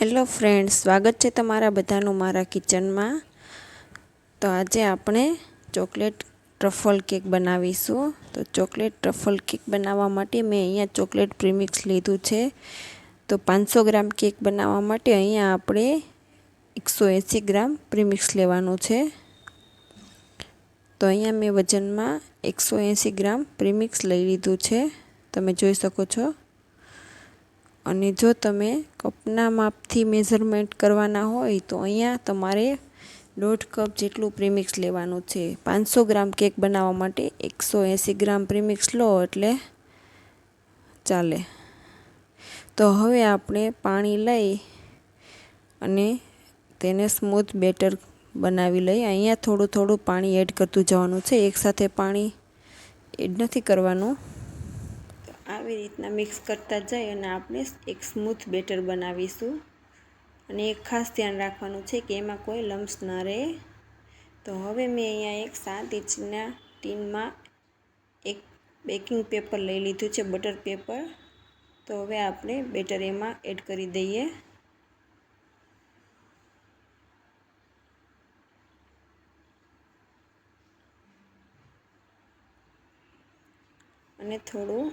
Hello friend સ્વાગત છે તમારા બધાનું મારા કિચનમાં. તો આજે આપણે ચોકલેટ ટ્રફલ કેક બનાવીશું. તો ચોકલેટ ટ્રફલ કેક બનાવવા માટે મેં અહીંયા ચોકલેટ પ્રીમિક્સ લીધું છે. તો પાંચસો ગ્રામ કેક બનાવવા માટે અહીંયા આપણે એકસો એંસી ગ્રામ પ્રીમિક્સ લેવાનું છે. તો અહીંયા મેં વજનમાં એકસો એંસી ગ્રામ પ્રીમિક્સ લઈ લીધું છે. તમે જોઈ શકો છો. અને જો તમે કપના માપથી મેઝરમેન્ટ કરવાના હોય તો અહીંયા તમારે દોઢ કપ જેટલું પ્રીમિક્સ લેવાનું છે. પાંચસો ગ્રામ કેક બનાવવા માટે એકસો એંસી ગ્રામ પ્રીમિક્સ લો એટલે ચાલે. તો હવે આપણે પાણી લઈ અને તેને સ્મૂથ બેટર બનાવી લઈ. અહીંયા થોડું થોડું પાણી એડ કરતું જવાનું છે. એકસાથે પાણી એડ નથી કરવાનું. આવી રીતના મિક્સ કરતા જઈ અને આપણે એક સ્મૂથ બેટર બનાવીશું. અને એક ખાસ ધ્યાન રાખવાનું છે કે એમાં કોઈ લમ્સ ના રહે. તો હવે મેં અહીંયા એક સાત ઇંચના ટીનમાં એક બેકિંગ પેપર લઈ લીધું છે, બટર પેપર. તો હવે આપણે બેટર એમાં એડ કરી દઈએ. અને થોડું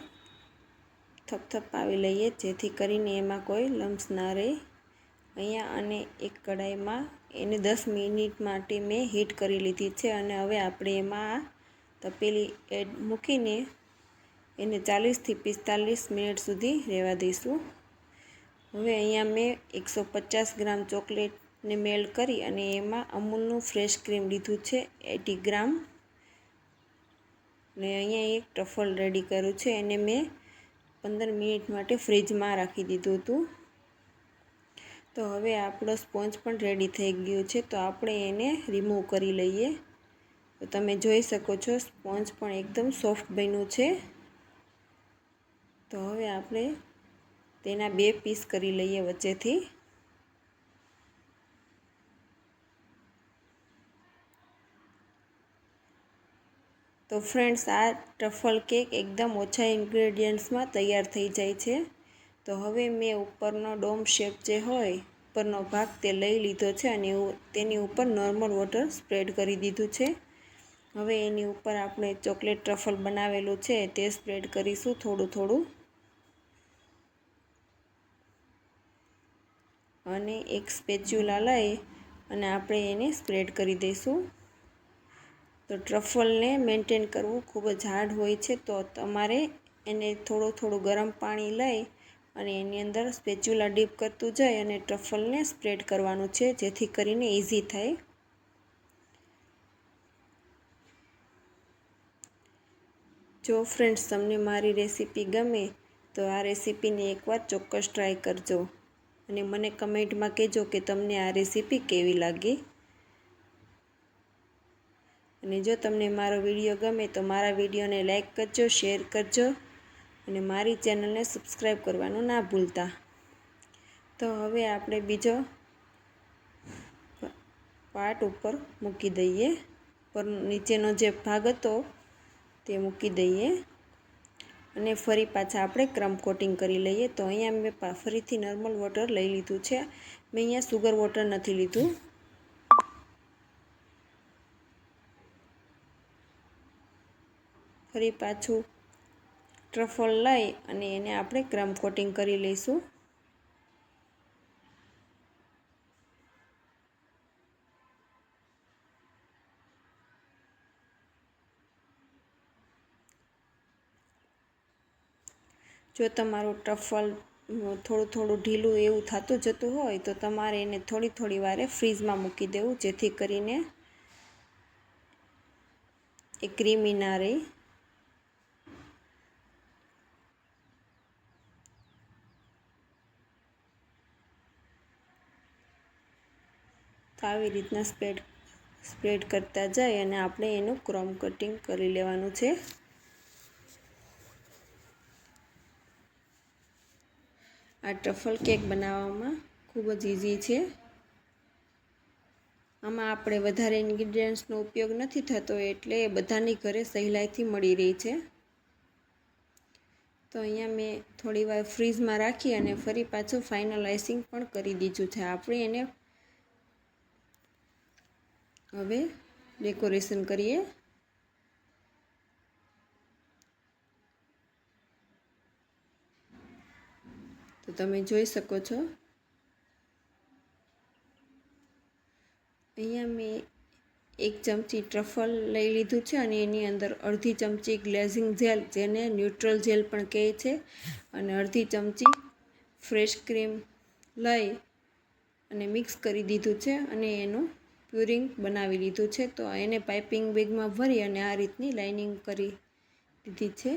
થપથપાવી લઈએ, જેથી કરીને એમાં કોઈ લમ્સ ના રહે. અહીંયા અને એક કઢાઈમાં એને દસ મિનિટ માટે મેં હીટ કરી લીધી છે અને હવે આપણે એમાં તપેલી એડ મૂકીને એને ચાલીસથી પિસ્તાલીસ મિનિટ સુધી રહેવા દઈશું. હવે અહીંયા મેં એકસો પચાસ ગ્રામ ચોકલેટને મેલ્ટ કરી અને એમાં અમૂલનું ફ્રેશ ક્રીમ લીધું છે, એટી ગ્રામ. ને અહીંયા એક ટ્રફલ રેડી કર્યું છે, એને મેં પંદર મિનિટ માટે ફ્રીજમાં રાખી દીધું હતું. તો હવે આપણો સ્પોન્જ પણ રેડી થઈ ગયો છે. તો આપણે એને રિમૂવ કરી લઈએ. તો તમે જોઈ શકો છો, સ્પોન્જ પણ એકદમ સોફ્ટ બન્યું છે. તો હવે આપણે તેના બે પીસ કરી લઈએ વચ્ચેથી. તો ફ્રેન્ડ્સ આ ટ્રફલ કેક એકદમ ઓછા ઇન્ગ્રેડિયન્ટ્સમાં તૈયાર થઈ જાય છે. તો હવે મેં ઉપરનો ડોમ શેપ જે હોય, ઉપરનો ભાગ તે લઈ લીધો છે અને તેની ઉપર નોર્મલ વોટર સ્પ્રેડ કરી દીધું છે. હવે એની ઉપર આપણે ચોકલેટ ટ્રફલ બનાવેલું છે, તે સ્પ્રેડ કરીશું થોડું થોડું. અને એક સ્પેચ્યુલા લઈ અને આપણે એને સ્પ્રેડ કરી દઈશું. તો ટ્રફલને મેન્ટેન કરવું ખૂબ જ હાર્ડ હોય છે. તો તમારે એને થોડું થોડું ગરમ પાણી લઈ અને એની અંદર સ્પેચ્યુલા ડીપ કરતું જાય અને ટ્રફલને સ્પ્રેડ કરવાનું છે, જેથી કરીને ઇઝી થાય. જો ફ્રેન્ડ્સ, તમને મારી રેસીપી ગમે તો આ રેસીપીને એકવાર ચોક્કસ ટ્રાય કરજો અને મને કમેન્ટમાં કહેજો કે તમને આ રેસીપી કેવી લાગી. અને જો તમને મારો વીડિયો ગમે તો મારા વિડીયોને લાઇક કરજો, શેર કરજો અને મારી ચેનલને સબસ્ક્રાઈબ કરવાનું ના ભૂલતા. તો હવે આપણે બીજો પાર્ટ ઉપર મૂકી દઈએ. પર નીચેનો જે ભાગ હતો તે મૂકી દઈએ. અને ફરી પાછા આપણે ક્રમ કોટિંગ કરી લઈએ. તો અહીંયા મેં ફરીથી નોર્મલ વોટર લઈ લીધું છે. મેં અહીંયા સુગર વોટર નથી લીધું. ફરી પાછું ટ્રફલ લઈ અને એને આપણે ક્રમ કોટિંગ કરી લઈશું. જો તમારું ટ્રફલ થોડું થોડું ઢીલું એવું થતું જતું હોય તો તમારે એને થોડી થોડી વારે ફ્રીઝમાં મૂકી દેવું જેથી કરીને એ ક્રીમી ના રહે. આવી રીતના સ્પ્રેડ સ્પ્રેડ કરતા જાય અને આપણે એનું ક્રોમ કટિંગ કરી લેવાનું છે. આ ટ્રફલ કેક બનાવવામાં ખૂબ જ ઇઝી છે. આમાં આપણે વધારે ઇન્ગ્રીડિયન્ટ્સનો ઉપયોગ નથી થતો એટલે બધાની ઘરે સહેલાઈથી મળી રહી છે. તો તો અહીંયા મેં થોડી વાર ફ્રીઝમાં રાખી અને ફરી પાછું ફાઇનલાઇઝિંગ પણ કરી દીધું છે. આપણે એને હવે ડેકોરેશન કરીએ. તો તમે જોઈ શકો છો. અહીંયા મેં એક ચમચી ટ્રફલ લઈ લીધું છે અને એની અંદર અડધી ચમચી ગ્લેઝિંગ જેલ, જેને ન્યુટ્રલ જેલ પણ કહે છે. અને અડધી ચમચી ફ્રેશ ક્રીમ લઈ અને મિક્સ કરી દીધું છે અને એનું પ્યુરિંગ બનાવી લીધું છે. તો એને પાઇપિંગ બેગમાં ભરી અને આ રીતની લાઇનિંગ કરી દીધી છે.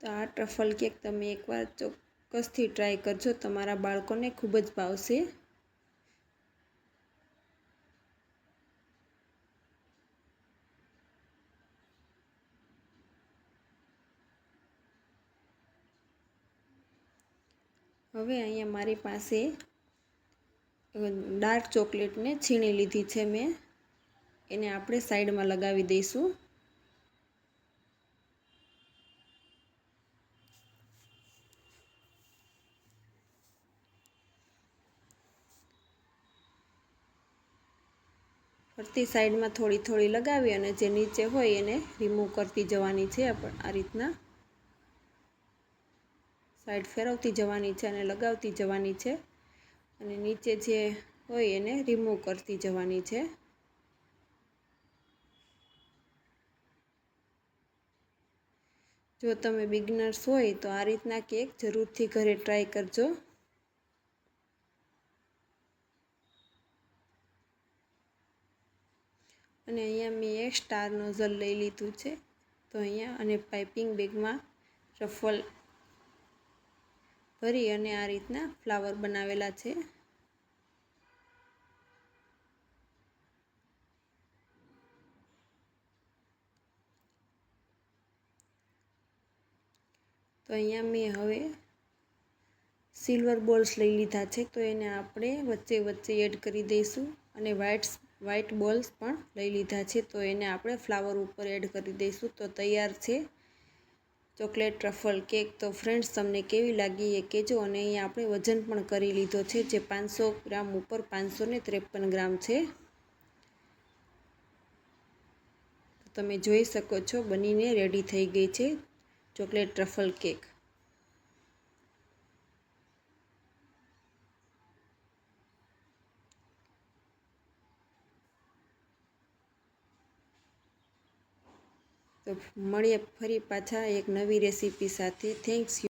તો આ ટ્રફલ કેક તમે એકવાર ચોક્કસથી ટ્રાય કરજો. તમારા બાળકોને ખૂબ જ ભાવશે. હવે અહીંયા મારી પાસે ડાર્ક ચોકલેટને છીણી લીધી છે મેં. એને આપણે સાઈડમાં લગાવી દઈશું. ફરતી સાઈડમાં થોડી થોડી લગાવી અને જે નીચે હોય એને રિમૂવ કરતી જવાની છે આ રીતના. સાઈડ ફેરવતી જવાની છે અને લગાવતી જવાની છે. અને નીચે જે હોય એને રિમૂવ કરતી જવાની છે. જો તમે બિગનર્સ હોય તો આ રીતના કેક જરૂરથી ઘરે ટ્રાય કરજો. અને અહીંયા મેં એક સ્ટાર નોઝલ લઈ લીધું છે. તો અહીંયા અને પાઇપિંગ બેગમાં રફલ ભરી અને આ રીતના ફ્લાવર બનાવેલા છે. તો અહીંયા મેં હવે સિલ્વર બોલ્સ લઈ લીધા છે, તો એને આપણે વચ્ચે વચ્ચે એડ કરી દઈશું અને વ્હાઇટ વ્હાઇટ બોલ્સ પણ લઈ લીધા છે, તો એને આપણે ફ્લાવર ઉપર એડ કરી દઈશું, તો તૈયાર છે. ચોકલેટ, ટ્રફલ, કેક તો ફ્રેન્ડ્સ તમને કેવી લાગી એ કહેજો. અને અહીંયા આપણે વજન પણ કરી લીધો છે જે પાંચસો ગ્રામ ઉપર પાંચસો ત્રેપન ગ્રામ છે. તમે જોઈ શકો છો બનીને રેડી થઈ ગઈ છે ચોકલેટ, ટ્રફલ, કેક તો મળીએ ફરી પાછા એક નવી રેસીપી સાથે. Thanks you